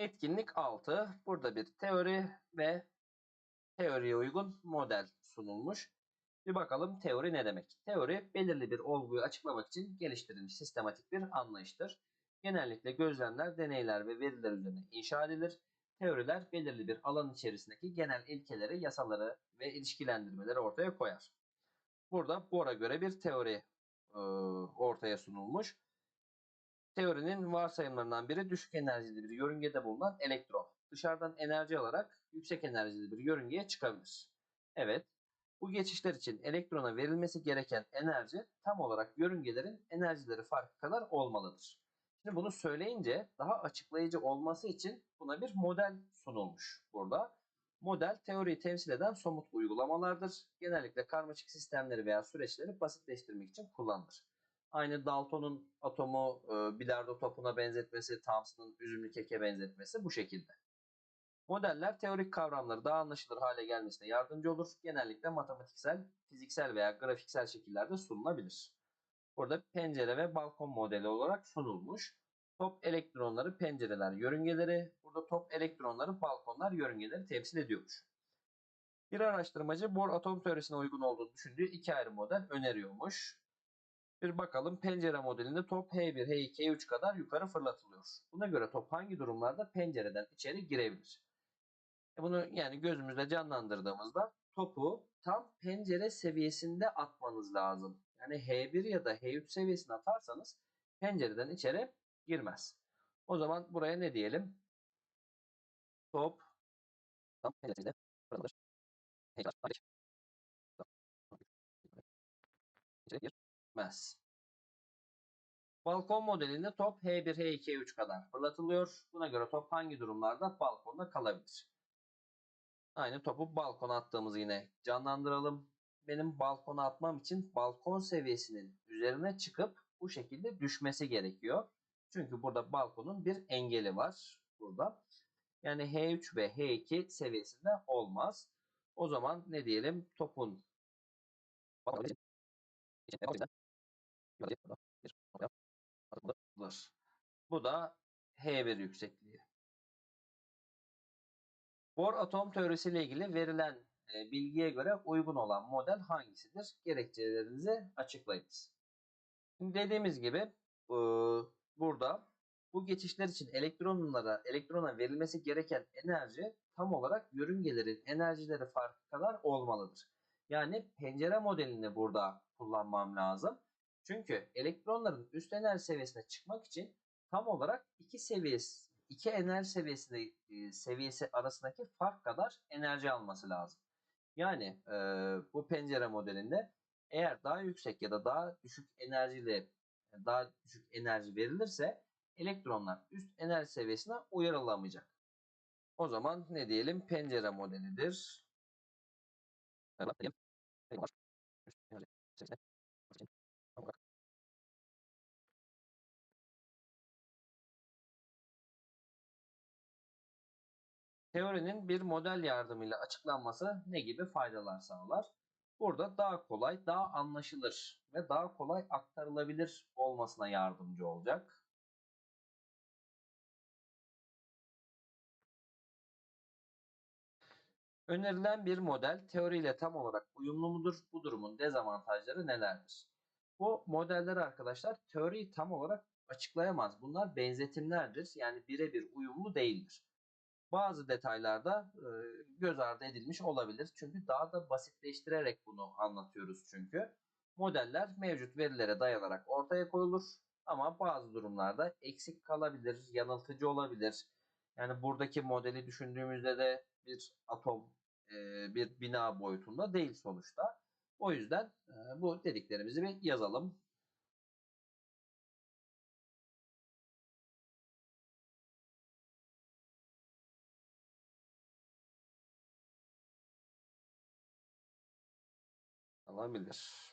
Etkinlik 6. Burada bir teori ve teoriye uygun model sunulmuş. Bir bakalım teori ne demek? Teori belirli bir olguyu açıklamak için geliştirilmiş sistematik bir anlayıştır. Genellikle gözlemler, deneyler ve veriler üzerine inşa edilir. Teoriler belirli bir alan içerisindeki genel ilkeleri, yasaları ve ilişkilendirmeleri ortaya koyar. Burada Bohr'a göre bir teori e, ortaya sunulmuş. Teorinin varsayımlarından biri düşük enerjili bir yörüngede bulunan elektron. Dışarıdan enerji alarak yüksek enerjili bir yörüngeye çıkabilir. Evet, bu geçişler için elektrona verilmesi gereken enerji tam olarak yörüngelerin enerjileri farkı kadar olmalıdır. Şimdi bunu söyleyince daha açıklayıcı olması için buna bir model sunulmuş burada. Model teoriyi temsil eden somut uygulamalardır. Genellikle karmaşık sistemleri veya süreçleri basitleştirmek için kullanılır. Aynı Dalton'un atomu e, bilardo topuna benzetmesi, Thomson'ın üzümlü keke benzetmesi bu şekilde. Modeller teorik kavramları daha anlaşılır hale gelmesine yardımcı olur. Genellikle matematiksel, fiziksel veya grafiksel şekillerde sunulabilir. Burada pencere ve balkon modeli olarak sunulmuş. Top elektronları pencereler yörüngeleri, burada top elektronları balkonlar yörüngeleri temsil ediyormuş. Bir araştırmacı Bohr atom teorisine uygun olduğunu düşündüğü iki ayrı model öneriyormuş. Bir bakalım pencere modelinde top H1, H2, H3 kadar yukarı fırlatılıyor. Buna göre top hangi durumlarda pencereden içeri girebilir? E bunu yani gözümüzde canlandırdığımızda topu tam pencere seviyesinde atmanız lazım. Yani H1 ya da H3 seviyesine atarsanız pencereden içeri girmez. O zaman buraya ne diyelim? Top tam penceresinde fırlatılır. H1 içeri girmez. Balkon modelinde top H1, H2, H3 kadar fırlatılıyor. Buna göre top hangi durumlarda balkonda kalabilir? Aynı topu balkona attığımızı yine canlandıralım. Benim balkona atmam için balkon seviyesinin üzerine çıkıp bu şekilde düşmesi gerekiyor. Çünkü burada balkonun bir engeli var. Burada. Yani H3 ve H2 seviyesinde olmaz. O zaman ne diyelim? Topun bu da H1 yüksekliği. Bohr atom teorisiyle ilgili verilen e, bilgiye göre uygun olan model hangisidir? Gerekçelerinizi açıklayınız. Şimdi dediğimiz gibi e, burada bu geçişler için elektronlara elektrona verilmesi gereken enerji tam olarak yörüngelerin enerjileri farkı kadar olmalıdır. Yani pencere modelini burada kullanmam lazım. Çünkü elektronların üst enerji seviyesine çıkmak için tam olarak iki seviyesi iki enerji seviyesi, e, seviyesi arasındaki fark kadar enerji alması lazım. Yani e, bu pencere modelinde eğer daha yüksek ya da daha düşük enerjili daha düşük enerji verilirse elektronlar üst enerji seviyesine uyarılamayacak. O zaman ne diyelim? Pencere modelidir. Evet, Teorinin bir model yardımıyla açıklanması ne gibi faydalar sağlar? Burada daha kolay, daha anlaşılır ve daha kolay aktarılabilir olmasına yardımcı olacak. Önerilen bir model teoriyle tam olarak uyumlu mudur? Bu durumun dezavantajları nelerdir? Bu modeller arkadaşlar teoriyi tam olarak açıklayamaz. Bunlar benzetimlerdir. Yani birebir uyumlu değildir. Bazı detaylarda e, göz ardı edilmiş olabilir. Çünkü daha da basitleştirerek bunu anlatıyoruz çünkü. Modeller mevcut verilere dayanarak ortaya koyulur. Ama bazı durumlarda eksik kalabilir, yanıltıcı olabilir. Yani buradaki modeli düşündüğümüzde de bir atom, e, bir bina boyutunda değil sonuçta. O yüzden e, bu dediklerimizi bir yazalım. Alabilir.